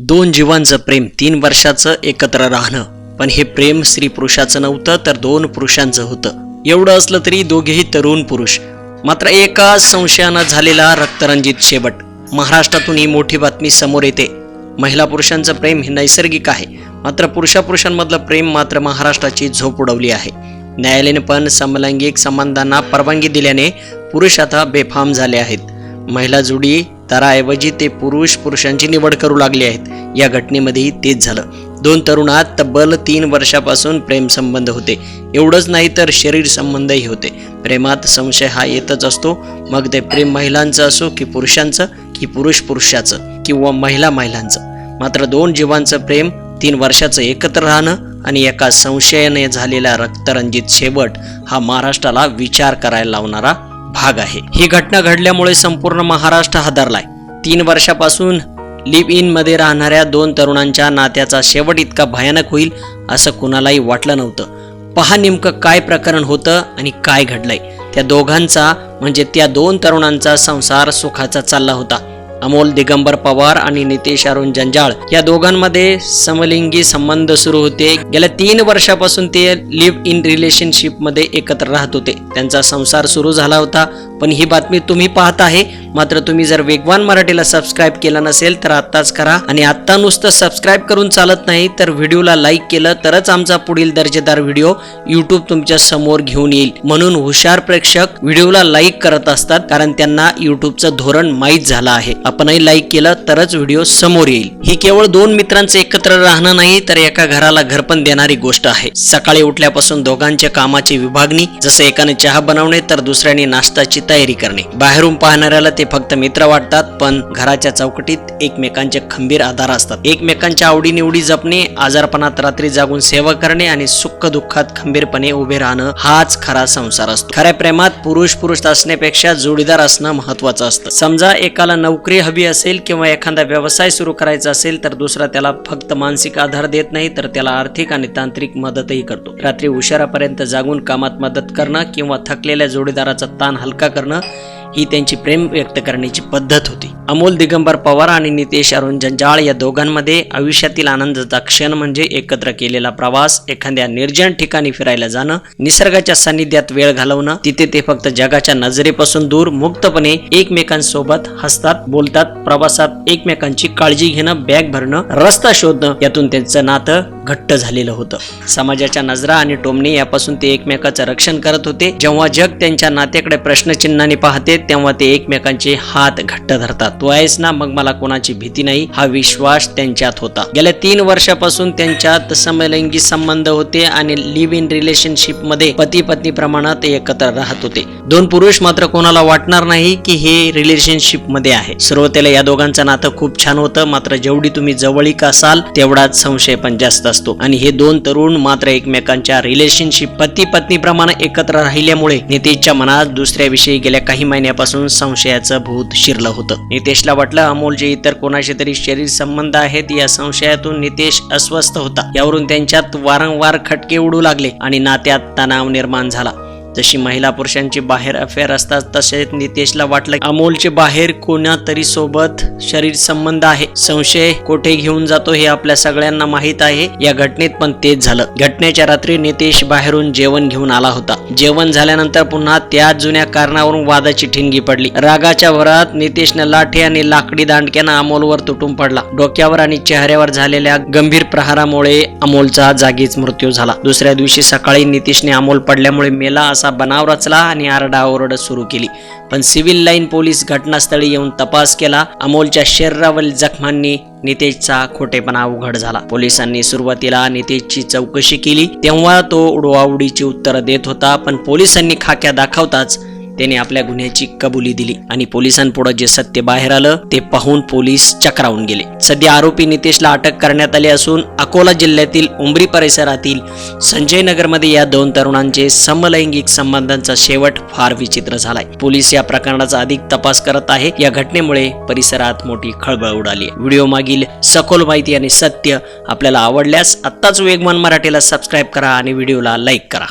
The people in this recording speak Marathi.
दोन जीवांचं प्रेम तीन वर्षाचं एकत्र राहणं. पण हे प्रेम स्त्री पुरुषाचं नव्हतं तर दोन पुरुषांचं होतं. एवढं असलं तरी दोघेही तरुण पुरुष. मात्र एका संशयानं झालेला रक्तरंजित शेवट. महाराष्ट्रातून ही मोठी बातमी समोर येते. महिला पुरुषांचं प्रेम हे नैसर्गिक आहे. मात्र पुरुषापुरुषांमधलं प्रेम मात्र महाराष्ट्राची झोप उडवली आहे. न्यायालयाने पण समलैंगिक संबंधांना परवानगी दिल्याने पुरुष आता बेफाम झाले आहेत. महिला जोडी तराऐवजी ते पुरुष पुरुषांची निवड करू लागले आहेत. या घटनेमध्येही तेच झालं. दोन तरुणात तब्बल तीन वर्षापासून प्रेमसंबंध होते. एवढंच नाही तर शरीर संबंधही होते. प्रेमात संशय हा येतच असतो. मग ते प्रेम महिलांचं असो की पुरुषांचं की पुरुष पुरुषाचं किंवा महिला महिलांचं. मात्र दोन जीवांचं प्रेम तीन वर्षाचं एकत्र राहणं आणि एका संशयाने झालेला रक्तरंजित शेवट हा महाराष्ट्राला विचार करायला लावणारा भाग आहे. ही घटना घडल्यामुळे संपूर्ण महाराष्ट्र हादरलाय. तीन वर्षापासून लिव्ह इनमध्ये राहणाऱ्या दोन तरुणांच्या नात्याचा शेवट इतका भयानक होईल असं कुणालाही वाटलं नव्हतं. पहा नेमकं काय प्रकरण होतं आणि काय घडलंय. त्या दोघांचा म्हणजे त्या दोन तरुणांचा संसार सुखाचा चालला होता. अमोल दिगंबर पवार आणि नितेश अरुण जंजाळ या दोघांमध्ये समलिंगी संबंध सुरू होते. गेल्या तीन वर्षापासून ते लिव्ह इन रिलेशनशिपमध्ये एकत्र राहत होते. त्यांचा संसार सुरू झाला होता. पण ही बातमी तुम्ही पाहत आहे. मात्र तुम्ही जर वेगवान मराठीला सबस्क्राईब केलं नसेल तर आत्ताच करा. आणि आत्ता नुसतं सबस्क्राईब करून चालत नाही तर व्हिडिओला लाईक केलं तरच आमचा पुढील दर्जेदार व्हिडिओ युट्यूब तुमच्यासमोर घेऊन येईल. म्हणून हुशार प्रेक्षक व्हिडिओला लाईक करत असतात कारण त्यांना युट्यूबचं धोरण माहीत झालं आहे. आपणही लाईक केलं तरच व्हिडिओ समोर येईल. ही केवळ दोन मित्रांचं एकत्र राहणं नाही तर एका घराला घरपण देणारी गोष्ट आहे. सकाळी उठल्यापासून दोघांच्या कामाची विभागणी जसं एकाने चहा बनवणे तर दुसऱ्याने नाश्ताची तयारी करणे. बाहेरून पाहणाऱ्याला ते फक्त मित्र वाटतात पण घराच्या चौकटीत एकमेकांचे खंबीर आधार असतात. एकमेकांच्या आवडीनिवडी जपणे आजारपणात रात्री जागून सेवा करणे आणि सुख दुःखात खंबीरपणे उभे राहणं हाच खरा संसार असतो. खऱ्या प्रेमात पुरुष पुरुष असण्यापेक्षा जोडीदार असणं महत्वाचं असतं. समजा एकाला नोकरी हवी असेल किंवा एखादा व्यवसाय सुरू करायचा असेल तर दुसरा त्याला फक्त मानसिक आधार देत नाही तर त्याला आर्थिक आणि तांत्रिक मदतही करतो. रात्री उशिरापर्यंत जागून कामात मदत करणं किंवा थकलेल्या जोडीदाराचा ताण हलका करणं ही त्यांची प्रेम व्यक्त करण्याची पद्धत होती. अमोल दिगंबर पवार आणि नितेश अरुण जंजाळ या दोघांमध्ये आयुष्यातील आनंदाचा क्षण म्हणजे एकत्र केलेला प्रवास एखाद्या निर्जन ठिकाणी फिरायला जाणं निसर्गाच्या सानिध्यात वेळ घालवणं तिथे ते फक्त जगाच्या नजरेपासून दूर मुक्तपणे एकमेकांसोबत हसतात बोलतात प्रवासात एकमेकांची काळजी घेणं बॅग भरणं रस्ता शोधणं यातून त्यांचं नातं घट्ट झालेलं होतं. समाजाच्या नजरा आणि टोमणे यापासून ते एकमेकाचं रक्षण करत होते. जेव्हा जग त्यांच्या नात्याकडे प्रश्नचिन्हाने पाहते तेव्हा ते एकमेकांचे हात घट्ट धरतात. तू आहेस ना मग मला कोणाची भीती नाही हा विश्वास त्यांच्यात होता. गेल्या तीन वर्षापासून त्यांच्यात समलैंगी संबंध होते आणि लिव्ह इन रिलेशनशिपमध्ये पती पत्नी प्रमाणात एकत्र राहत होते. दोन पुरुष मात्र कोणाला वाटणार नाही की हे रिलेशनशिपमध्ये आहे. सुरुवातीला या दोघांचं नातं खूप छान होतं मात्र जेवढी तुम्ही जवळीक असाल तेवढाच संशय पण जास्त असतो. आणि हे दोन तरुण मात्र एकमेकांच्या रिलेशनशिप पती पत्नी प्रमाणे एकत्र राहिल्यामुळे नितेशच्या मनात दुसऱ्याविषयी गेल्या काही महिन्यापासून संशयाचं भूत शिरलं होतं. नितेशला वाटलं अमोलचे इतर कोणाशी तरी शरीर संबंध आहेत या संशयातून नितेश अस्वस्थ होता. यावरून त्यांच्यात वारंवार खटके उडू लागले आणि नात्यात तणाव निर्माण झाला. जशी महिला पुरुषांची बाहेर अफेअर असतात तसेच नितेशला वाटलं अमोलचे बाहेर कोणा तरी सोबत शरीर संबंध आहे. संशय कोठे घेऊन जातो हे आपल्या सगळ्यांना माहीत आहे. या घटनेत पण तेच झालं. घटनेच्या रात्री नितेश बाहेरून जेवण घेऊन आला होता. जेवण झाल्यानंतर पुन्हा त्या जुन्या कारणावरून वादाची ठिणगी पडली. रागाच्या भरात नितेशनं लाठी आणि लाकडी दांडक्यानं अमोलवर तुटून पडला. डोक्यावर आणि चेहऱ्यावर झालेल्या गंभीर प्रहारामुळे अमोलचा जागीच मृत्यू झाला. दुसऱ्या दिवशी सकाळी नितेशने अमोल पडल्यामुळे मेला असा बनाव रचला आणि आरडाओरड सुरू केली. पण सिव्हिल लाईन पोलीस घटनास्थळी येऊन तपास केला. अमोलच्या शरीरावरील जखमांनी नितेशचा खोटेपणा उघड झाला. पोलिसांनी सुरुवातीला नितेशची चौकशी केली. तेव्हा तो उडवाउडीची उत्तरं देत होता पण पोलिसांनी खाक्या दाखवताच त्याने आपल्या गुन्ह्याची कबुली दिली आणि पोलिसांपुढे जे सत्य बाहेर आलं ते पाहून पोलीस चक्रावून गेले. सध्या आरोपी नितेशला अटक करण्यात आली असून अकोला जिल्ह्यातील उंबरी परिसरातील संजय नगरमध्ये या दोन तरुणांचे समलैंगिक संबंधांचा शेवट फार विचित्र झालाय. पोलीस या प्रकरणाचा अधिक तपास करत आहे. या घटनेमुळे परिसरात मोठी खळबळ उडाली व्हिडिओ मागील सखोल माहिती आणि सत्य आपल्याला आवडल्यास आत्ताच वेगवान मराठीला सबस्क्राईब करा आणि व्हिडिओला लाईक करा.